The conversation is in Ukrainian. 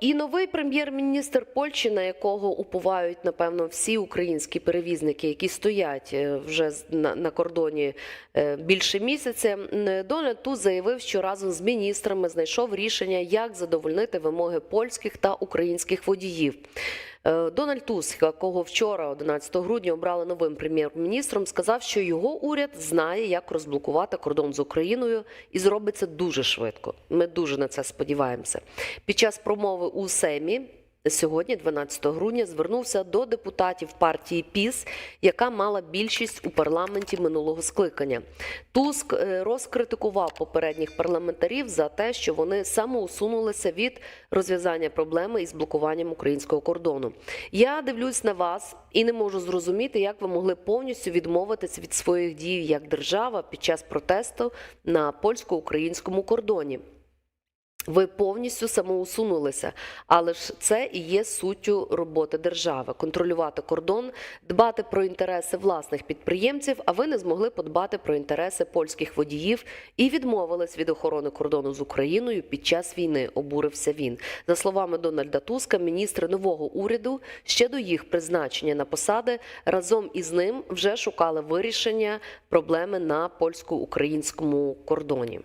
І новий прем'єр-міністр Польщі, на якого уповають напевно всі українські перевізники, які стоять е, вже на, кордоні е, більше місяця, Дональд Туз заявив, що разом з міністрами знайшов рішення, як задовольнити вимоги польських та українських водіїв. Е, Дональд Туск, якого вчора, 11 грудня, обрали новим прем'єр-міністром, сказав, що його уряд знає, як розблокувати кордон з Україною, і зробить це дуже швидко. Ми дуже на це сподіваємося. Під час промови у Сеймі. Сьогодні, 12 грудня, звернувся до депутатів партії ПІС, яка мала більшість у парламенті минулого скликання. Туск е, розкритикував попередніх парламентарів за те, що вони самоусунулися від розв'язання проблеми із блокуванням українського кордону. Я дивлюсь на вас і не можу зрозуміти, як ви могли повністю відмовитися від своїх дій як держава під час протесту на польсько-українському кордоні. Ви повністю самоусунулися, але ж це і є суттю роботи держави контролювати кордон, дбати про інтереси власних підприємців. А ви не змогли подбати про інтереси польських водіїв і відмовились від охорони кордону з Україною під час війни. Обурився він. За словами Дональда Туска, міністри нового уряду ще до їх призначення на посади разом із ним вже шукали вирішення проблеми на польсько-українському кордоні.